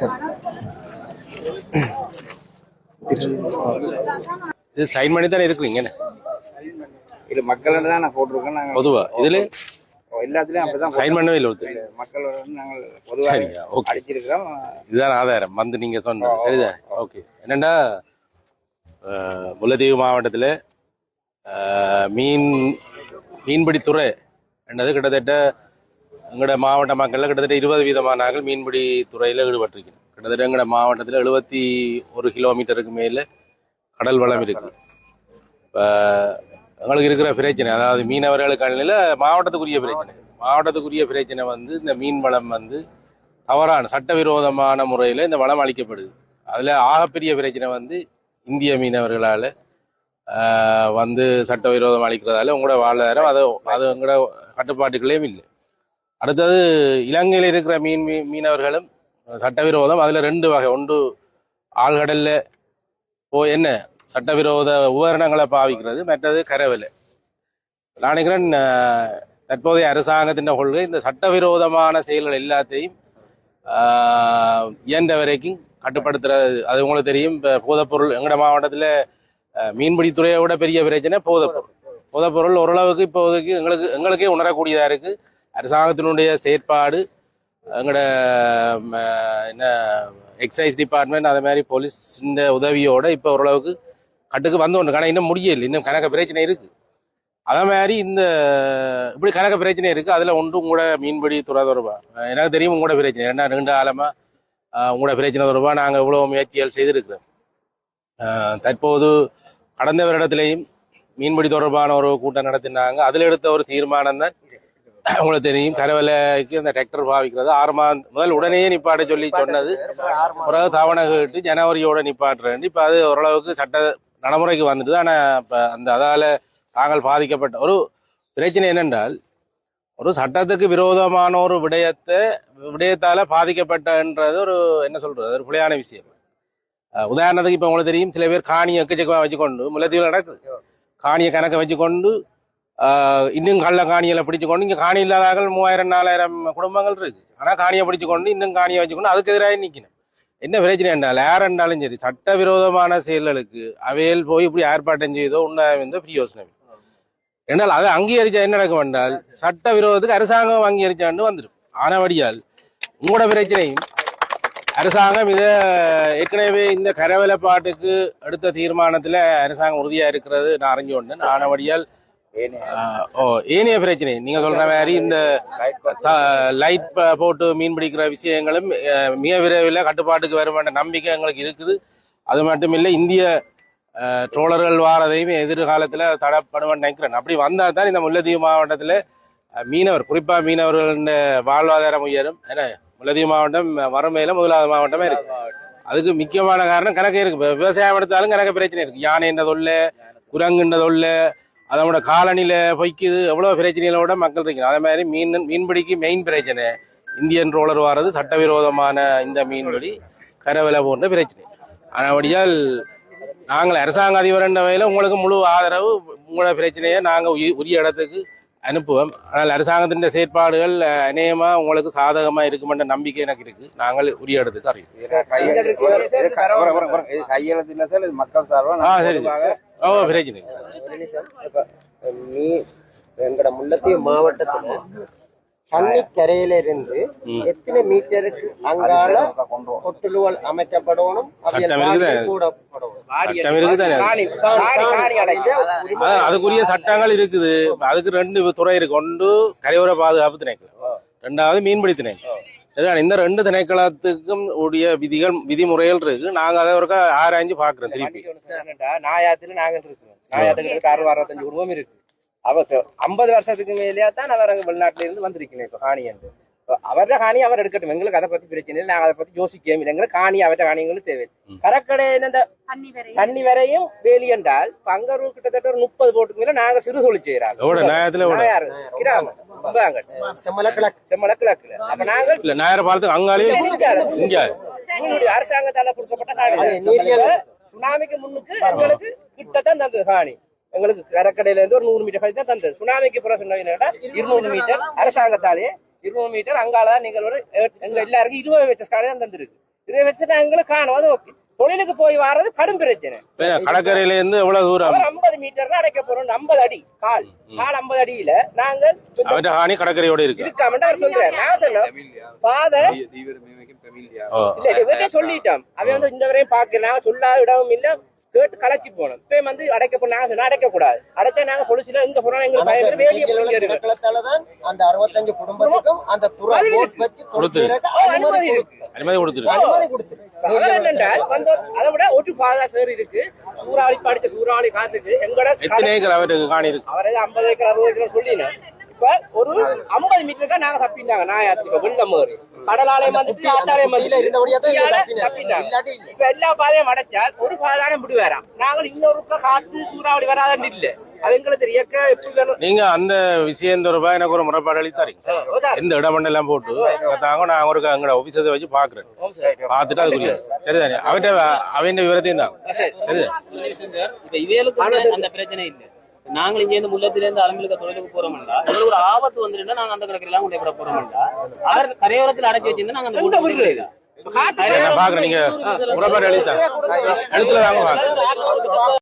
Sir. இது sign பண்ணி தானே இருக்கிறீங்க இது மக்கள் தான் நான் போட்டிருக்கேன் நாங்கள் பொதுவா? இதுல எல்லாத்துலயும் அப்படிதான் சைன் பண்ணவே இல்லை ஒருத்தர். மக்கள் நாங்கள் பொதுவாக ஓகே அடிச்சிருக்கிறோம். இதுதான் ஆதாரம் வந்து நீங்க சொன்னது. சரிதா? ஓகே என்னண்டா முல்லைத்தீவு மாவட்டத்தில் மீன் மீன்பிடித்துறை என்னது? கிட்டத்தட்ட எங்களோட மாவட்ட மக்களில் கிட்டத்தட்ட இருபது வீதமான நாங்கள் மீன்பிடி துறையில் ஈடுபட்டிருக்கிறோம். கிட்டத்தட்ட எங்களோட மாவட்டத்தில் எழுபத்தி ஒரு கிலோமீட்டருக்கு மேலே கடல் வளம் இருக்கு. இப்போ எங்களுக்கு இருக்கிற பிரச்சனை அதாவது மீனவர்களுக்கான மாவட்டத்துக்குரிய பிரச்சனை. மாவட்டத்துக்குரிய பிரச்சனை வந்து இந்த மீன் வளம் வந்து தவறான சட்டவிரோதமான முறையில் இந்த வளம் அளிக்கப்படுது அதில் ஆகப்பெரிய பிரச்சனை வந்து இந்திய மீனவர்களால் வந்து சட்டவிரோதம் அளிக்கிறதால உங்களோட வாழ்வாதாரம் அது அது உங்களோட கட்டுப்பாட்டுகளையும் இல்லை. அடுத்தது இலங்கையில் இருக்கிற மீன் மீனவர்களும் சட்டவிரோதம். அதில் ரெண்டு வகை. ஒன்று ஆழ்கடலில் போய் என்ன? சட்டவிரோத உபகரணங்களை பாவிக்கிறது. மற்றது கரவலை. நான் நினைக்கிறேன் தற்போதைய அரசாங்கத்தின் கொள்கை இந்த சட்டவிரோதமான செயல்கள் எல்லாத்தையும் ஆஹ், இயன்ற வரைக்கும் கட்டுப்படுத்துறது. அது உங்களுக்கு தெரியும் இப்போ போதைப்பொருள் எங்கட மாவட்டத்தில் மீன்பிடித்துறையை விட பெரிய பிரச்சனை போதைப்பொருள். போதைப்பொருள். ஓரளவுக்கு இப்போதைக்கு எங்களுக்கு எங்களுக்கே உணரக்கூடியதாக இருக்குது அரசாங்கத்தினுடைய செயற்பாடு எங்களோட என்ன எக்ஸைஸ் டிபார்ட்மெண்ட் அதே மாதிரி போலீஸ் இந்த உதவியோட இப்போ ஓரளவுக்கு கட்டுக்கு வந்து ஒன்று கணக்கு இன்னும் முடியல. இன்னும் கணக்க பிரச்சனை இருக்குது அதே மாதிரி இந்த இப்படி கணக்க பிரச்சனை இருக்குது அதில் ஒன்று உங்களோட மீன்பிடி துறை தொடர்பா? எனக்கு தெரியும் உங்களோட பிரச்சனை. ஏன்னா நீண்ட காலமாக உங்களோட பிரச்சனை தொடர்பாக நாங்கள் இவ்வளோ முயற்சிகள் செய்திருக்கிறோம். தற்போது கடந்த வருடத்திலையும் மீன்பிடி தொடர்பான ஒரு கூட்டம் நடத்தினாங்க. அதில் எடுத்த ஒரு தீர்மானம் தான் உங்களுக்கு தெரியும். கரவலைக்கு அந்த டிராக்டர் பாவிக்கிறது. ஆறு மாதம் முதல் உடனே நிப்பாட்ட சொல்லி சொன்னது. பிறகு தவணை கேட்டு ஜனவரியோட நிப்பாட்டுறேன். இப்போ அது ஓரளவுக்கு சட்ட நடைமுறைக்கு வந்துட்டு ஆனால் இப்போ அந்த அதால் தாங்கள் பாதிக்கப்பட்ட ஒரு பிரச்சனை என்னென்றால் ஒரு சட்டத்துக்கு விரோதமான ஒரு விடயத்தை விடயத்தால் பாதிக்கப்பட்டன்றது ஒரு என்ன சொல்றது ஒரு பிழையான விஷயம். உதாரணத்துக்கு இப்போ உங்களுக்கு தெரியும் சில பேர் காணியை எக்கச்சக்கமாக வச்சுக்கொண்டு முல்லைத்தீவில் நடக்குது. காணியை கணக்கை வச்சுக்கொண்டு இன்னும் கள்ள காணிகளை பிடிச்சுக்கொண்டு இங்கே காணி இல்லாதார்கள் மூவாயிரம் நாலாயிரம் குடும்பங்கள் இருக்கு. ஆனால் காணியை பிடிச்சு கொண்டு இன்னும் காணியை வச்சுக்கொண்டு அதுக்கு எதிராக நிற்கணும் என்ன பிரச்சனை என்றால் யார் என்றாலும் சரி சட்டவிரோதமான செயல்களுக்கு அவையில் போய் இப்படி ஏற்பாட்டம் செய்தோ உன்ன வந்து பிரியோசனம் என்றால் அதை அங்கீகரிச்சா என்ன நடக்கும் என்றால் சட்ட விரோதத்துக்கு அரசாங்கம் அங்கீகரிச்சாண்டு வந்துடும் ஆனபடியால் உங்களோட பிரச்சனையும் அரசாங்கம் இதை ஏற்கனவே இந்த கரவலப்பாட்டுக்கு எடுத்த தீர்மானத்தில் அரசாங்கம் உறுதியாக இருக்கிறது நான் அறிஞ்சு கொண்டேன். ஆனபடியால் ஓ ஏனைய பிரச்சனை. நீங்க சொல்ற மாதிரி இந்த லைட் போட்டு மீன் பிடிக்கிற விஷயங்களும் மிக விரைவில் கட்டுப்பாட்டுக்கு வரும் என்ற நம்பிக்கை எங்களுக்கு இருக்குது. அது மட்டும் இல்லை இந்திய ட்ரோலர்கள் வாரதையும் எதிர்காலத்தில் தடப்படுவேன் நினைக்கிறேன். அப்படி வந்தால் தான் இந்த முல்லைத்தீவு மாவட்டத்தில் மீனவர் குறிப்பாக மீனவர்களின் வாழ்வாதாரம் உயரும். ஏன்னா முல்லைத்தீவு மாவட்டம் வறுமையில முதலாவது மாவட்டமே இருக்கு. அதுக்கு முக்கியமான காரணம் கணக்கு இருக்கு. விவசாயம் எடுத்தாலும் கணக்கு பிரச்சனை இருக்கு. யானைன்ற தொல்லை குரங்குன்ற தொல்லை அதோட காலனில பொய்க்குது. எவ்வளோ பிரச்சனைகளோட மக்கள் இருக்கணும் அதே மாதிரி மீன் மீன்பிடிக்கு மெயின் பிரச்சனை. இந்தியன் ரோலர் வாரது சட்டவிரோதமான இந்த மீன்பிடி கரவலை போன்ற பிரச்சனை. ஆனபடியால் நாங்கள் அரசாங்க அதிபர் என்ற வகையில் உங்களுக்கு முழு ஆதரவு உங்களோட பிரச்சனையை நாங்கள் உரிய இடத்துக்கு அனுப்புவோம். ஆனால் அரசாங்கத்தின் செயற்பாடுகள் அஹ், அநேகமா உங்களுக்கு சாதகமா இருக்குமென்ற நம்பிக்கை எனக்கு இருக்கு. நாங்கள் உரிய இடத்துக்கு அறிவிப்போம் கையெழுத்து இல்லை சார். இது மக்கள் சார்பாக நீ எங்கட முல்லைத்தீவு மாவட்டத்துல தண்ணி கரையில இருந்து எத்தனை மீட்டருக்கு அங்கால கொட்டுலுவல் அமைக்கப்படணும்? அதுக்குரிய சட்டங்கள் இருக்குது. அதுக்கு ரெண்டு துறை இருக்கு. ஒன்று கரையோர பாதுகாப்பு திணைக்களம். ரெண்டாவது மீன்பிடி திணைக்களம். இந்த ரெண்டு திணைக்களத்துக்கும் உடைய விதிகள் விதிமுறைகள் இருக்கு. நாங்க அதை ஒருக்கா ஆராய்ஞ்சு பாக்குறோம் திருப்பி. நாயாத்துல நாங்கள் இருக்கிறோம் இருக்கு அறுபது அறுபத்தஞ்சு குடும்பம் இருக்கு. அவ ஐம்பது வருஷத்துக்கு மேலேயே தான் அவர் அங்க வெளிநாட்டுல இருந்து வந்திருக்கணும் இப்ப என்று அவர காணி அவர் எடுக்கட்டும் எங்களுக்கு அதை பத்தி பிரச்சனை இல்லை நாங்க அதை பத்தி யோசிக்கவே இல்லை எங்களுக்கு காணி அவற்ற காணிகளும் தேவை கடற்கடையில இந்த தண்ணி வரையும் வேலி என்றால் அங்க ஒரு கிட்டத்தட்ட ஒரு முப்பது போட்டுக்கு மேல நாங்க சிறு தொழில் செய்யறாங்க கிராமம் செம்மல கிழக்கு செம்மல கிழக்குல அப்ப நாங்கள் இல்ல நேர பாலத்துக்கு அங்காலே இங்க உங்களுடைய அரசாங்கத்தால கொடுக்கப்பட்ட காணி அது தான். நீரியல் சுனாமிக்கு முன்னுக்கு எங்களுக்கு கிட்டத்தான் தந்தது காணி எங்களுக்கு கடற்கடையில இருந்து ஒரு நூறு மீட்டர் தான் தந்தது சுனாமிக்கு பிறகு சொன்னீங்கன்னா இருநூறு மீட்டர் அரசாங்கத்தாலே இருநூறு மீட்டர் அங்கால நீங்கள் ஒரு எங்க எல்லாருக்கும் இருபது வச்ச காணி தான் தந்திருக்கு. இருபது வருஷம் எங்களுக்கு காணும். அது ஓகே. தொழிலுக்கு போய் வர்றது கடும் பிரச்சனை. சரி, கடற்கரையில இருந்து எவ்வளவு தூரம்? ஐம்பது மீட்டர்ல அடைக்க போறோம். ஐம்பது அடி கால். கால் ஐம்பது அடியில நாங்க அவற்ற ஹானி கடற்கரையோட இருக்கு. இருக்காமட்டு அவர் சொல்றாரு. நான் சொன்னோம் பாதை இல்ல இவரே சொல்லிட்டோம். அவன் வந்து இந்த வரையும் பாக்க நாங்க சொல்லாத இடமும் இல்ல. கேட்டு களைச்சு போனோம். இப்ப வந்து அடைக்க நாங்க சொன்னா அடைக்க கூடாது. அடைச்சா நாங்க பொலிசில எங்க போறோம் எங்களுக்கு பயந்து வேலியை திணைக்களத்தாலதான் அந்த அறுபத்தஞ்சு குடும்பத்துக்கும் அந்த துறை. வச்சு அனுமதி அனுமதி அனுமதி கொடுத்துருக்கு என்னென்றால் வந்து அதை விட ஒரு பாதா சேர் இருக்கு. சூறாவளி படிச்ச சூறாவளி காத்துக்கு எங்களோட எத்தனை ஏக்கர் அவருக்கு காணி இருக்கு? அவரே ஐம்பது ஏக்கர் அறுபது ஏக்கர் சொல்லினேன். இப்ப ஒரு ஐம்பது மீட்டருக்கா நாங்க தப்பினாங்க. நான் இப்ப வெள்ளம் மாறி கடலாலயம் வந்துட்டு ஆத்தாலயம் குட்டியில இருந்தபடியா தான் இல்லாட்டி இல்ல. இப்ப எல்லா பாதையும் அடைச்சால் ஒரு பாதான விடுவாராம் நாங்கள் இன்னொரு காத்து சூறாவளி வராதுன்னு இல்ல நீங்க அந்த விஷயம் தொடர்பா எனக்கு ஒரு முறைப்பாடு அளித்தாரீங்க ஓதா. எந்த இடம் எல்லாம் போட்டு தாங்க நான் ஒரு எங்களோட ஆபீஸை வச்சு பாக்குறேன். பார்த்துட்டு அதுக்குள்ள சரிதானே? அவன்கிட்ட அவன் விவரத்தையும் தான் சரி. வந்து அந்த பிரச்சனை இல்ல. நாங்கள் இங்க இருந்து முள்ளத்தில இருந்து அலம்பிலுக்க தொழிலுக்கு போறோம்டா. எங்களுக்கு ஒரு ஆபத்து வந்துருந்தா நாங்க அந்த கடற்கரையெல்லாம் கொண்டு போட போறோம்டா. அவர் கரையோரத்தில் அடைச்சி வச்சிருந்தா நாங்க அந்த நீங்க. முறைப்பாடு அளித்தா எழுத்துல